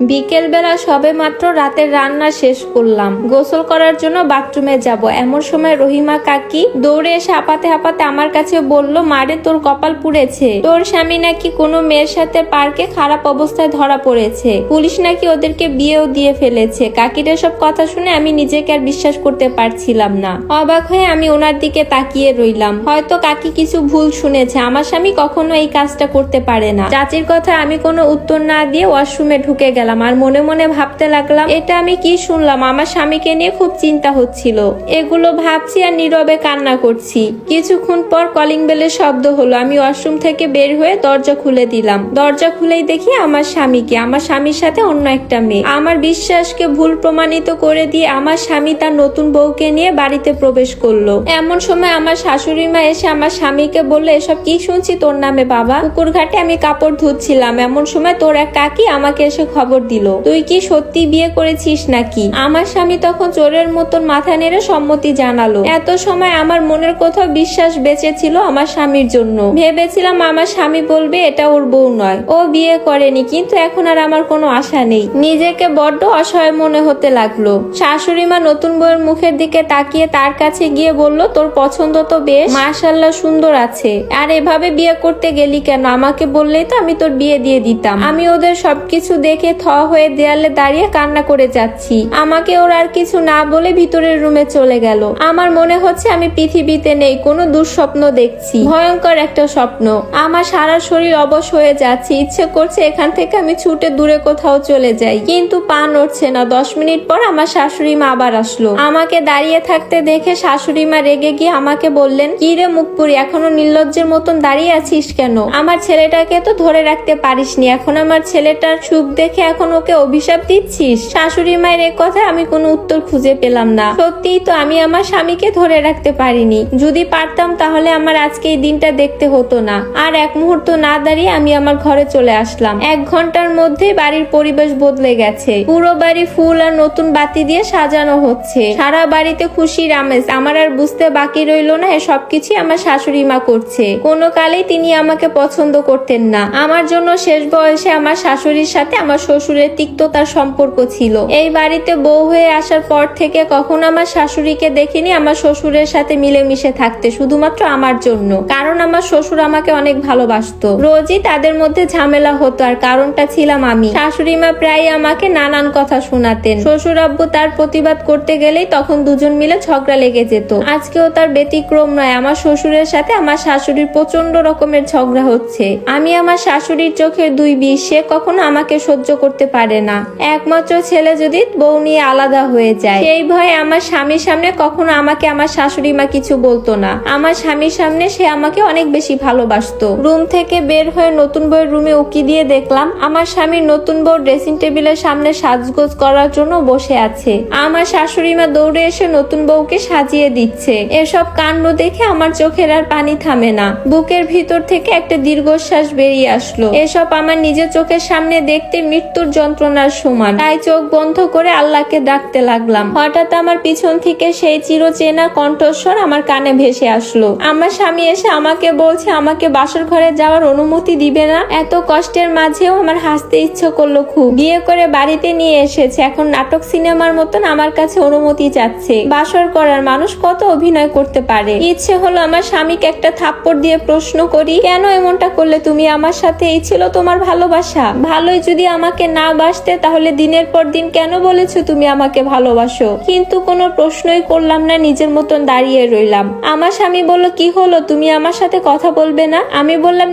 বিকেল বেলা সবে মাত্র রাতের রান্না শেষ করলাম। গোসল করার জন্য বাথরুমে যাব। এমন সময় রহিমা কাকি দৌড়ে এসে হাঁপাতে হাঁপাতে আমার কাছে বলল মারে তোর কপাল পুড়েছে। তোর স্বামী নাকি কোনো মেয়ের সাথে পার্কে খারাপ অবস্থায় ধরা পড়েছে। পুলিশ নাকি ওদেরকে বিয়েও দিয়ে ফেলেছে। কাকির সব কথা শুনে আমি নিজেকে আর বিশ্বাস করতে পারছিলাম না। অবাক হয়ে আমি ওনার দিকে তাকিয়ে রইলাম। হয়তো কাকি কিছু ভুল শুনেছে। আমার স্বামী কখনো এই কাজটা করতে পারে না। চাচির কথা আমি কোনো উত্তর না দিয়ে ওয়াশরুমে ঢুকে গেলাম। আর মনে মনে ভাবতে লাগলাম, এটা আমি কি শুনলাম? আমার স্বামীকে নিয়ে খুব চিন্তা হচ্ছিল। এগুলো ভাবছি আর নীরবে কান্না করছি। কিছুক্ষণ পর কলিং বেলের শব্দ হলো। আমি ওয়াশরুম থেকে বের হয়ে দরজা খুলে দিলাম। দরজা খুলেই দেখি আমার স্বামীকে, আমার স্বামীর সাথে অন্য একটা মেয়ে। আমার বিশ্বাসকে ভুল প্রমাণিত করে দিয়ে আমার স্বামী তার নতুন বউকে নিয়ে বাড়িতে প্রবেশ করল। এমন সময় আমার শাশুড়ি মা এসে আমার স্বামীকে বলল, এসব কি শুনছি তোর নামে বাবা? পুকুর ঘাটে আমি কাপড় ধুচ্ছিলাম। এমন সময় তোর এক কাকি আমাকে এসে খবর দিল, তুই কি সত্যি বিয়ে করেছিস নাকি? আমার স্বামী তখন চোরের মতন মাথা নেড়ে সম্মতি জানালো। এত সময় আমার মনের কোথাও বিশ্বাস বেঁচে ছিল আমার স্বামীর জন্য। ভেবেছিলাম আমার স্বামী বলবে, এটা ওর বউ নয়। ও বিয়ে করেনি, কিন্তু এখন আর আমার কোনো আশা নেই। নিজেকে বড্ড অসহায় মনে হতে লাগল। শাশুড়ি মা নতুন বউয়ের মুখের দিকে তাকিয়ে তার কাছে গিয়ে বলল, তোর পছন্দ তো বেশ মাশাল্লাহ সুন্দর আছে। আর এভাবে বিয়ে করতে গেলি কেন? আমাকে বললেই তো আমি তোর বিয়ে দিয়ে দিতাম। আমি ওদের সবকিছু দেখে থ হয়ে দেয়ালে দাঁড়িয়ে কান্না করে যাচ্ছি। আমাকে ওর আর কিছু না বলে ভিতরের রুমে চলে গেল। আমার মনে হচ্ছে আমি পৃথিবীতে নেই, কোনো দুঃস্বপ্ন দেখছি। ভয়ঙ্কর একটা স্বপ্ন। আমার সারা শরীর অবশ হয়ে যাচ্ছে, ইচ্ছে করছে এখান থেকে আমি ছুটে দূরে কোথাও চলে যাই। কিন্তু পা নড়ছে না। দশ মিনিট পর আমার শাশুড়ি মা আবার আসলো। আমাকে দাঁড়িয়ে থাকতে দেখে শাশুড়ি মা রেগে গিয়ে আমাকে বললেন, কি রে মুখপুরি, এখনও নির্লজ্জের মতন দাঁড়িয়ে আছিস কেন? আমার ছেলেটাকে তো ধরে রাখতে পারিসনি। এখন আমার ছেলেটার সুখ দেখে এখন ওকে অভিশাপ দিচ্ছিস? শাশুড়ি মায়ের এ কথায় আমি কোনো উত্তর খুঁজে পেলাম না। সত্যিই তো আমি আমার স্বামীকে ধরে রাখতে পারিনি। যদি পারতাম তাহলে আমার আজকে এই দিনটা দেখতে হতো না। আর এক মুহূর্ত না দাঁড়িয়ে আমি আমার ঘরে চলে আসলাম। এক ঘণ্টার মধ্যে বাড়ির পরিবেশ বদলে গেছে। পুরো বাড়ি ফুল আর নতুন বাতি দিয়ে সাজানো হচ্ছে। সারা বাড়িতে খুশির আমেজ আমার আর বুঝতে বাকি রইল না সবকিছু আমার শাশুড়ি মা করছে। কোনো কালেই তিনি আমাকে পছন্দ করতেন না। আমার জন্য শেষ বয়সে আমার শাশুড়ির সাথে আমার শ্বশুরের তিক্ততার সম্পর্ক ছিল। এই বাড়িতে বউ হয়ে আসার পর থেকে কখনো আমার শাশুড়িকে দেখিনি, আমার শ্বশুরের সাথে মিলেমিশে থাকতে, শুধুমাত্র আমার জন্য। কারণ আমার শ্বশুর আমাকে অনেক ভালোবাসতো। রোজই তাদের মধ্যে ঝামেলা হতো আর কারণটা ছিলাম আমি। শাশুড়ি মা প্রায় আমাকে নানান কথা শোনাতেন। শ্বশুর আব্বু তার প্রতিবাদ করতে গেলেই তখন দুজন মিলে ঝগড়া লেগে যেত। আজকেও তার ব্যতিক্রম নয়, আমার শ্বশুরের সাথে আমার শাশুড়ির প্রচণ্ড রকমের ঝগড়া হচ্ছে। আমি আমার শাশুড়ির চোখের দুই বিষ, সে কখনো আমাকে সহ্য করতে পারে না। একমাত্র ছেলে যদি বউ নিয়ে আলাদা হয়ে যায়। সেই ভয়ে আমার স্বামীর সামনে কখনো আমাকে আমার শাশুড়ি মা কিছু বলতো না। আমার স্বামীর সামনে সে আমাকে অনেক বেশি ভালোবাসতো। রুম থেকে বের হয়ে নতুন বউয়ের রুমে উকি দিয়ে দেখলাম, আমার স্বামীর নতুন বউ ড্রেসিং টেবিলের সামনে সাজগোজ করার জন্য বসে আছে। আমার শাশুড়ি মা দৌড়ে এসে নতুন বউকে সাজিয়ে দিচ্ছে। এসব কাণ্ড দেখে আমার চোখের আর পানি থামে না। বুকের ভিতর থেকে একটা দীর্ঘশ্বাস বেরিয়ে আসলো। এসব আমার নিজের চোখের সামনে দেখতে মৃত্যুর যন্ত্রণার সমান। তাই চোখ বন্ধ করে আল্লাহকে ডাকতে লাগলাম। হঠাৎ আমার পিছন থেকে সেই চিরচেনা কণ্ঠস্বর আমার কানে ভেসে আসলো। আমার স্বামী এসে আমাকে বলছে, আমাকে বাসর ঘরে যাওয়ার অনুমতি দিবে না। এত কষ্টের মাঝেও আমার হাসতে ইচ্ছে করল খুব। বিয়ে করে বাড়িতে নিয়ে এসেছে। এখন নাটক সিনেমার মতন আমার কাছে অনুমতি চাচ্ছে। বাসর করার মানুষ কত অভিনয় করতে পারে? ইচ্ছে হলো আমার স্বামীকে একটা থাপ্পড় দিয়ে প্রশ্ন করি, কেন এমনটা করলে তুমি আমার সাথে? এই ছিল তোমার ভালোবাসা। ভালোই যদি আমাকে না বাসতে তাহলে দিনের পর দিন কেন বলেছ তুমি আমাকে ভালোবাসো? কিন্তু কোনো প্রশ্নই করলাম না, নিজের মতন দাঁড়িয়ে রইলাম। আমার স্বামী বলল, কি হলো? তুমি আমার সাথে কথা বলবে না? আমি বললাম